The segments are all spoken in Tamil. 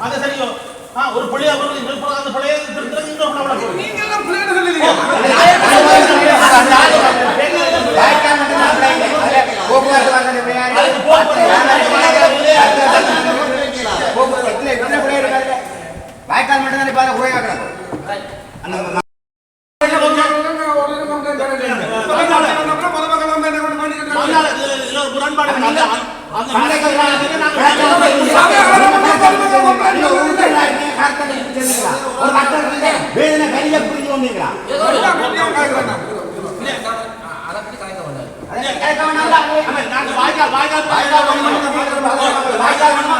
அது சரியோ? ஒரு பிள்ளையா பொருள் இன்னொரு பொருள் அந்த பிள்ளையை திருத்தி இன்னொரு படம் விட போறீங்க. நீங்க எல்லாம் பிள்ளைன்னு சொல்லுவீங்க வாய்க்கால் மட்டும் தான் பாருங்க உரையாக்குறாங்க வேதனை கையில புரிஞ்சு வந்தீங்களா வாய்க்கால் வாய்க்கால் வாய்க்கால் வாய்க்கால்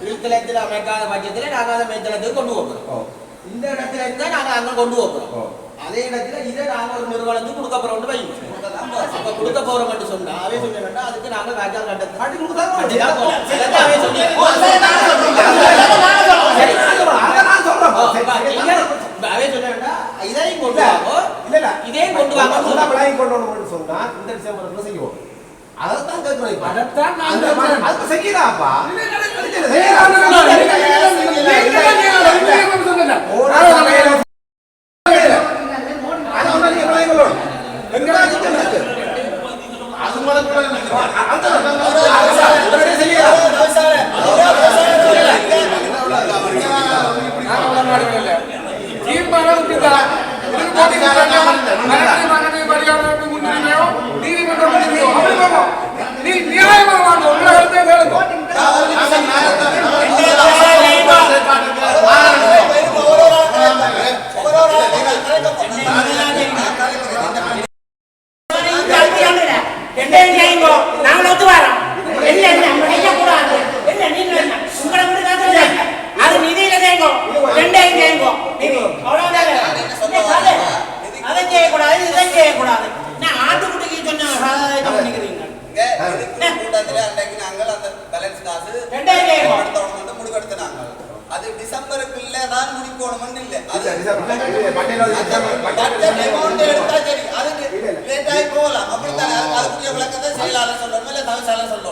திருத்தலத்தில் அமைக்காத பட்சத்தில் நாங்கள் அதை மேத்தளத்துக்கு கொண்டு போகிறோம் இந்த இடத்துல இருந்தால் நாங்கள் அங்கே கொண்டு போகிறோம் அதே இடத்துல இதை நாங்கள் ஒரு நிறுவனத்துக்கு கொடுக்க போகிறோம்னு வைங்க. அப்ப கொடுக்க போறோம் சொன்னா அவன் சொன்னா அதுக்கு நாங்க இதையும் கொண்டு வாங்க. இல்ல இதையும் கொண்டு வாங்க. கொண்டு வரணும்னு செய்வோம். அதான் கேட்கிறோம் அதைத்தான் நாங்க அதுக்கு செய்யலாம்ப்பா. ಹೋರಾಟ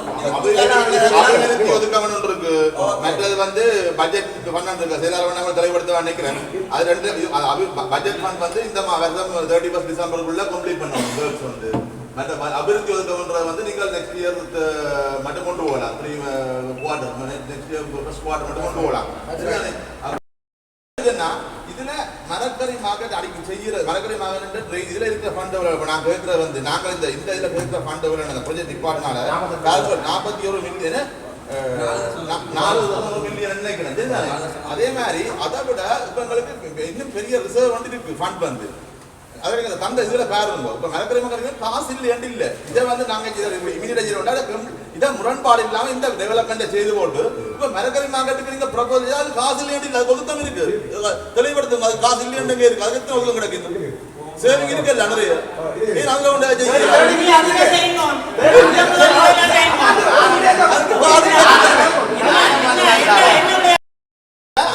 தவிசாளர் இருக்கு மற்றது வந்து பட்ஜெட் ஃபண்ட் இருக்கு செயலாளர் பண்ணாமல் தலைப்படுத்த நினைக்கிறேன். அது ரெண்டு பட்ஜெட் ஃபண்ட் வந்து இந்த வருஷம் தேர்ட்டி ஃபர்ஸ்ட் டிசம்பருக்குள்ள கம்ப்ளீட் பண்ணணும் ஒர்க்ஸ் வந்து மற்ற ம- அபிவிருத்தி ஒதுக்கம்ன்றது வந்து நீங்கள் நெக்ஸ்ட் இயர் மட்டும் கொண்டு போகலாம். Three quarter next year first quarter மட்டும் கொண்டு போகலாம் சரிதானே? அப்ப இதுன்னா இதுல மரக்கறி மார்க்கெட் அடிக்க மகன் இதுல இருக்கிற ஃபண்ட் எவ்வளவு? நான் கேட்கறது வந்து நாங்கள் இந்த இந்த இதுல கேட்கிற ஃபண்ட் எவ்வளவு அந்த ப்ரொஜெக்ட் டிபார்ட்னால நாற்பத்தி ஒரு மில்லியன் நாலு மில்லியன் நினைக்கிறேன். அதே மாதிரி அதை விட இப்ப எங்களுக்கு இன்னும் பெரிய ரிசர்வ் வந்து இருக்கு ஃபண்ட் வந்து. அதற்கு இந்த தந்த இதுல பாருங்க இப்ப மலக்கரை மக்களுக்கு காசு இல்லையாண்டு இல்ல. இதை வந்து நாங்க இமீடியட் இதை முரண்பாடு இல்லாம இந்த டெவலப்மெண்ட் செய்து போட்டு இப்ப மரக்கறி மார்க்கெட்டுக்கு நீங்க ப்ரொபோஸ் அது காசு இல்லையாண்டு இல்ல அது ஒதுக்கம் இருக்கு. தெளிவுபடுத்துங்க அது காசு இல்லையாண்டு இருக்கு. அதுக்கு எத்தனை ஒதுக்கம் கிடக்குது சேவிங் இருக்குல்ல நிறைய நீ நல்ல ஒன்று செய்யலாம் நீ அதுவே செய்யணும் அதுவே செய்யணும்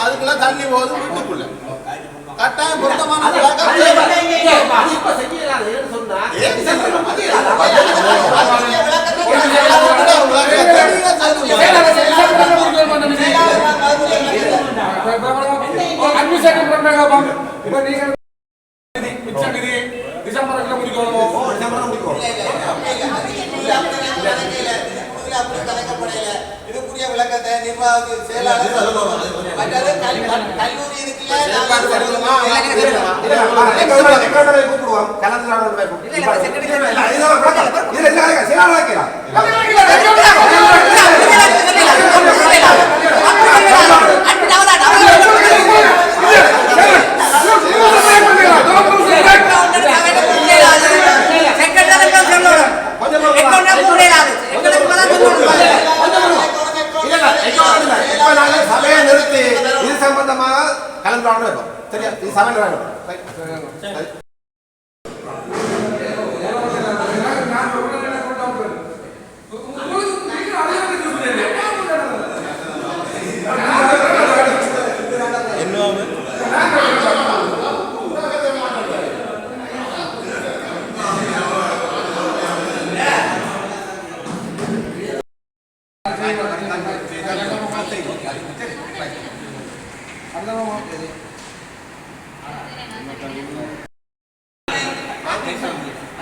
அதுக்கெல்லாம் தள்ளி போகுது வீட்டுக்குள்ள. கட்டாயம் பொருத்தமான விளக்கத்தை நிர்வாக செயலாளர் சொல்லணும் மற்றது கல்- கல்லூரி இருக்குல்ல செயல்பாடு பண்ணணுமா? இல்ல, இல்ல, எங்களோட எங்களோட கூப்பிடுவோம் கலந்துராட கூப்பிடுவோம் இல்ல, இல்ல, secretary இல்ல, இல்ல, இதுதான் விளக்கம். இல்ல, இல்ல, இல்ல, செயலாளர் வைக்கலாம். இல்ல, இல்ல, எங்களோட இல்ல. இப்ப நாங்க சபையை நிறுத்தி இது சம்பந்தமாக கலந்துராட வைப்போம் சரியா இது சபையில் வேணும் ரைட்.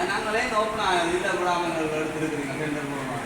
நாங்களே ஓப்பனா இல்லை விடாமல் எடுத்துருக்கிறீங்க டெண்டர் மூலமாக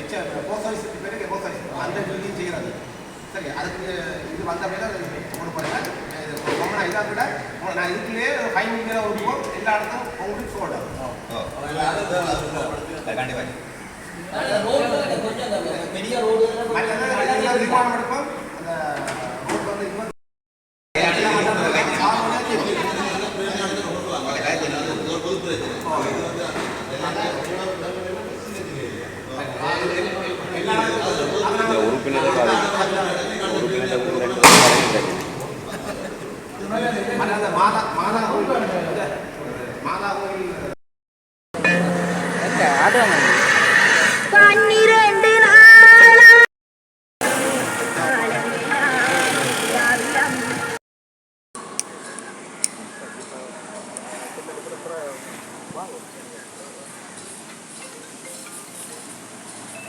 எச்ச- post office க்கு பிறகு post office. அந்த building செய்யறது. சரி, அதுக்கு இது வந்த பிறகு அது கொண்டு போறேன். இது ரொம்ப நான் இதா கூட, நான் இதுக்குள்ளேயே five million விடுவோம். எல்லா இடத்தும் உங்களுக்கு sold out. பெரிய ரோடு மற்றது இதுல requirement இருக்கும். அந்த road வந்து இது வந்து மற்ற அந்த மாதா மாதா கோயில் இந்த மாதா கோயில் பன்னிரண்டு நாளா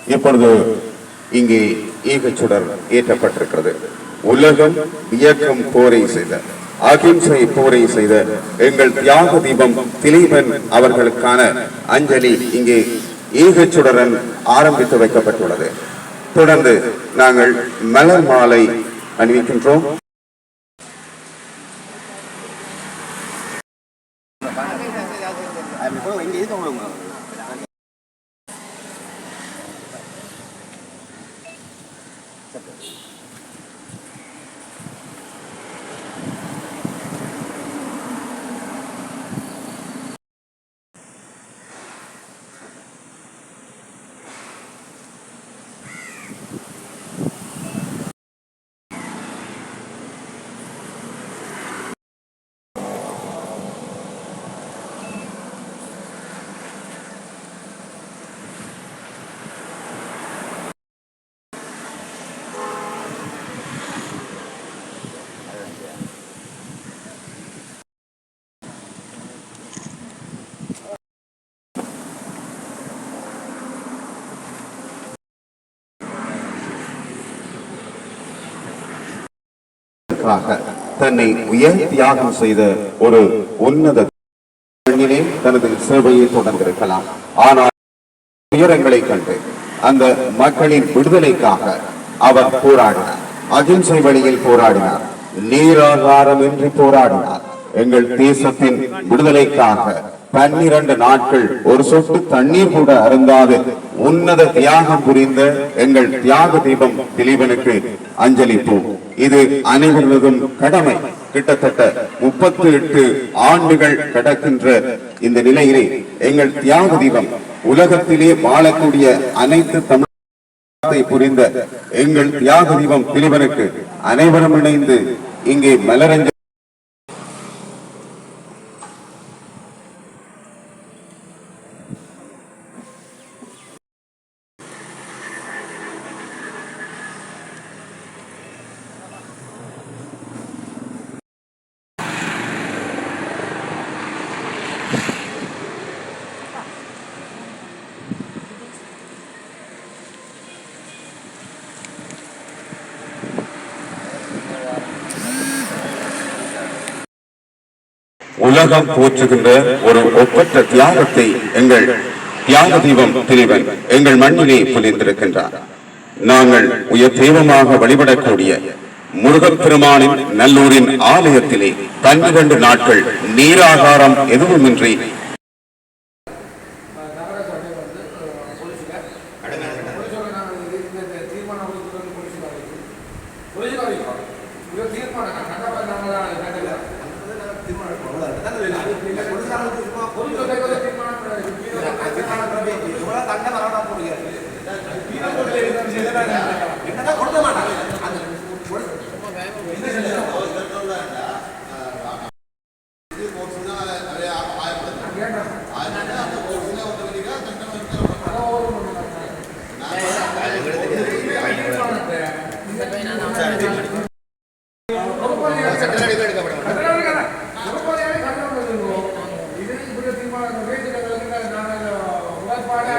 இப்பொழுது இங்கே ஈகச்சுடர் ஏற்றப்பட்டிருக்கிறது. உலகம் இயக்கம் போரை செய்த அகிம்சை போரை செய்த எங்கள் தியாக தீபம் திலீபன் அவர்களுக்கான அஞ்சலி இங்கே ஈகச்சுடரன் ஆரம்பித்து வைக்கப்பட்டுள்ளது. தொடர்ந்து நாங்கள் மலர் மாலை அணிவிக்கின்றோம். மக்களுக்காக தன்னை உயர் தியாகம் செய்த ஒரு உன்னத பெண்ணிலே தனது சேவையை தொடர்ந்திருக்கலாம். ஆனால் உயரங்களை கண்டு அந்த மக்களின் விடுதலைக்காக அவர் போராடினார். அகிம்சை வழியில் போராடினார். நீராகாரமின்றி போராடினார். எங்கள் தேசத்தின் விடுதலைக்காக பன்னிரண்டு நாட்கள் ஒரு சொட்டு தண்ணீர் கூட அருந்தாது. உன்னத தியாகம் புரிந்த எங்கள் தியாக தீபம் திலீபனுக்கு அஞ்சலிப்போம் இது அனைவரதும் கடமை. கிட்டத்தட்ட முப்பத்தி எட்டு ஆண்டுகள் கடக்கின்ற இந்த நிலையிலே எங்கள் தியாக தீபம் உலகத்திலே வாழக்கூடிய அனைத்து தமிழ் புரிந்த எங்கள் தியாக தீபம் திலீபனுக்கு அனைவரும் இணைந்து இங்கே மலரஞ்ச உலகம் போற்றுகின்ற ஒரு ஒப்பற்ற தியாகத்தை எங்கள் தியாக தீபம் திரிவன் எங்கள் மண்ணிலே புரிந்திருக்கின்றார் நாங்கள் உயர் தெய்வமாக வழிபடக்கூடிய முருகப்பெருமானின் நல்லூரின் ஆலயத்திலே பன்னிரண்டு நாட்கள் நீராகாரம் எதுவுமின்றி நாங்கள் தீர்மானம் என்னதான் கொடுக்க மாட்டாங்க அந்த அது கவலைப்படுது தேர்தல் காலங்களில் நீங்கள் கொடுக்கிற கொடிகளுக்கு அளவே இல்லை.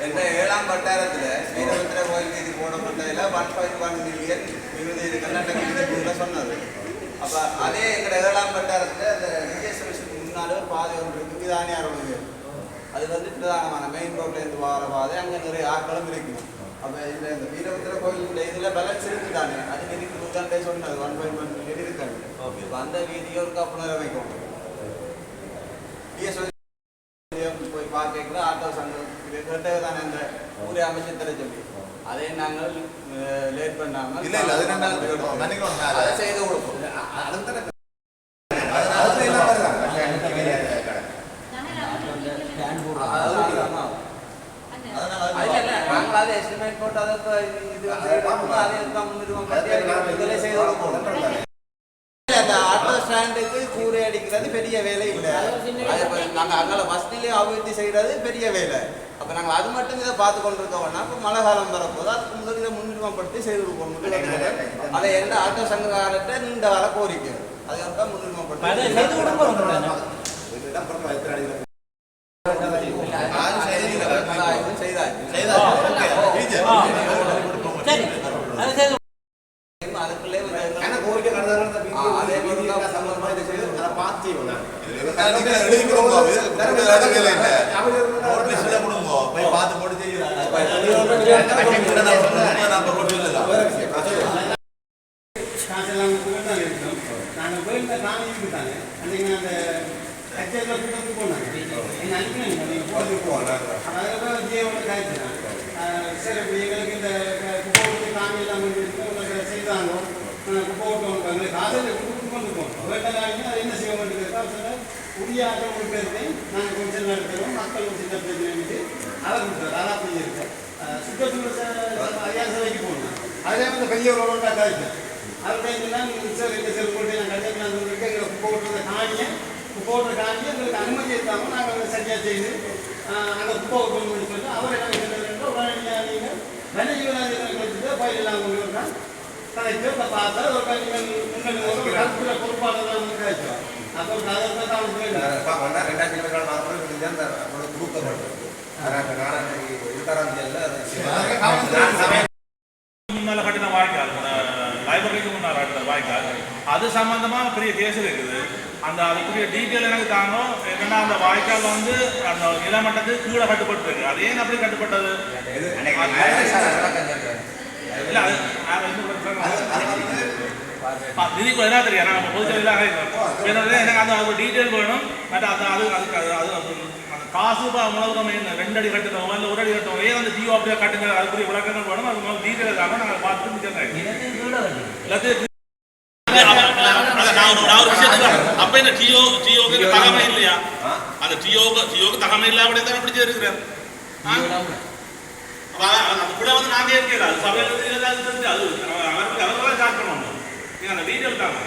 என்ற ஏழாம் வட்டாரத்துல வீரபத்திர கோயில் நிதி போடப்பட்டதுல ஒன் பாயிண்ட் ஒன் மில்லியன் விருது கர்நாடக நிதி சொன்னது அப்ப அதே எங்க ஏழாம் வட்டாரத்துல அந்த விஜய் சர்வீஸுக்கு முன்னால ஒரு பாதை ஒன்று இருக்கு. விதானியார் ஒன்று அது வந்து பிரதானமான மெயின் ரோட்ல இருந்து வார பாதை. அங்க நிறைய ஆட்களும் இருக்குது அப்ப இந்த இந்த வீரபத்திர கோயில் இதுல பேலன்ஸ் இருக்கு தானே அது நிதி கொடுத்தாண்டே சொன்னது ஒன் பாயிண்ட் ஒன் மில்லியன் இருக்காங்க இப்ப அந்த வீதியை ஒரு கப்புனர் வைக்கணும் சங்கம் இது கேட்டது தானே இந்த ஊரே அமைச்சு தர சொல்லி அதை நாங்கள் லேட் பண்ணாமல் இல்ல, இல்ல, அது அதை செய்து கொடுப்போம் அதாவது, ஆமா. அது இல்ல, நாங்கள் அதை estimate போட்டு அதை இப்ப இது வந்து அதை தான் முன்னுரிமை படுத்தி இதிலே செய்து கொடுப்போம். அந்த ஆட்டோ ஸ்டாண்டுக்கு கூரை அடிக்கிறது பெரிய வேலை இல்லை அது இப்ப நாங்க அங்கே பஸ்டிலே அபிவிருத்தி செய்யறது பெரிய வேலை அப்ப நாங்க அது மட்டும் இதை பார்த்து கொண்டிருக்கோம்னா இப்போ மழை காலம் வரப்போது அதுக்கு முதல் இதை முன்னுரிமைப்படுத்தி செய்து கொடுப்போம் அதை எந்த ஆட்டோ சங்ககாரத்தை நீண்ட வர கோரிக்கை. அதுக்காக முன்னுரிமைப்படுத்தி செய்து கொடுப்போம் சரி அதை செய்து அதுக்குள்ளே வந்து ஏன்னா கோரிக்கை நடந்ததுனால இந்த ஆ, அதே வீதி- மாதிரி வீதிக்காக தான் சம்பந்தமா இதை செய்து அதை பார்த்து செய்வோம் நான். எழுதி கொடுங்க நோட்டீஸ்ல கொடுங்க போய் பார்த்து போட்டு செய்கிறாங்க வேற நம்பர் போட்டு இல்லை வேற விஷயம் நான் சொல்லுவேன். காசெல்லாம் தான் இருக்கோம் நாங்கள் போயிருந்தா நான் இருக்குதாங்க அன்றைக்கி அந்த கச்சேரியில் கூட்டத்துக்கு போனாங்க என்ன அனுப்பினாங்க நீங்கள் போகிறதுக்கு போகலாம் அதில் ஜியோட காய்ச்சினாங்க சரி இப்போ எங்களுக்கு இந்த குப்பை விட்டு தாங்கி எல்லாம் இருக்கு உங்களுக்கு செய்தாங்க குப்பை விட்டு எங்களுக்கு காசையில் கொடுத்து கொண்டு போகணும் வேண்டாம் அது என்ன செய்ய வேண்டியது உரிய ஆட்டம் கொடுக்கறது நாங்கள் கொஞ்சம் நடத்துகிறோம் மக்கள் சின்ன பிரச்சனை அதை கொடுத்தாரு அதான் அப்படி இருக்கு சுற்றுச்சூழல் ஐயா சபைக்கு போகணும் அதே வந்து பெரிய ஒரு ரோட்டாக காய்ச்சல் அதுதான் சார் எங்கள் சார் போட்டு நான் கல்யாணம் வந்துருக்கு எங்களை குப்பை காணியை குப்பை ஓட்டுற காணியை எங்களுக்கு அனுமதி இல்லாமல் நாங்கள் சரியாக செய்து அந்த குப்பை ஓட்டணும்னு சொல்லி அவர் என்ன சொல்லுறோம் உடனடியாக நீங்கள் கொண்டு வந்தால் கலைச்சு அதை பார்த்தா ஒரு நீங்கள் உங்களுக்கு ஒரு கருத்துல பொறுப்பாளர் தான் வந்து கிடைச்சோம் அப்போ அதை தான் பார்க்கணும்னா ரெண்டாயிரத்தி இருபத்தி நாலு மாதம் இது அந்த அவரோட தூக்கப்பட்டது ஆனால் நாலாம் தேதி இருபத்தாறாம் தேதியில் முன்னால கட்டின வாய்க்கால் லைப்ரரிக்கு முன்னால் கட்டின வாய்க்கால். அது சம்பந்தமா பெரிய கேஸ் இருக்குது. அந்த அதுக்குரிய டீட்டெயில் எனக்கு தாங்க என்னன்னா அந்த வாய்க்கால் வந்து அந்த நிலமட்டத்துக்கு கீழே கட்டுப்பட்டுருக்கு அது ஏன் அப்படி கட்டுப்பட்டது? இல்ல அது அது என்ன தெரியும்? நாங்கள் பொதுச்செயலாக எனக்கு அந்த ஒரு டீட்டெயில் வேணும். பட் அது அது அதுக்கு அது அது அந்த காசு முழக்கம் என்ன ரெண்டு அடி கட்டணும் இல்லை ஒரு அடி கட்டணும் ஏன் அந்த ஜியோ அப்படியே கட்டுங்க? அதுக்குரிய விளக்கங்கள் வேணும். அது முதல்ல டீட்டெயில் தாங்க நாங்கள் பார்த்து மிச்சம் எல்லாத்தையும் அதான் நான் ஒரு- நான் ஒரு விஷயத்துக்கு வரேன். அப்ப இந்த டிஓ டிஓக்கு தகமை இல்லையா? அந்த டிஓக்கு டிஓக்கு தகமை இல்லாம தானே பிடிச்சி இருக்கிறார் கூட வந்து நாங்க இருக்கல அது சபையில அது அவருக்கு அவங்களாம் ஸ்டார்ட் அந்த டீட்டெயில் தாங்க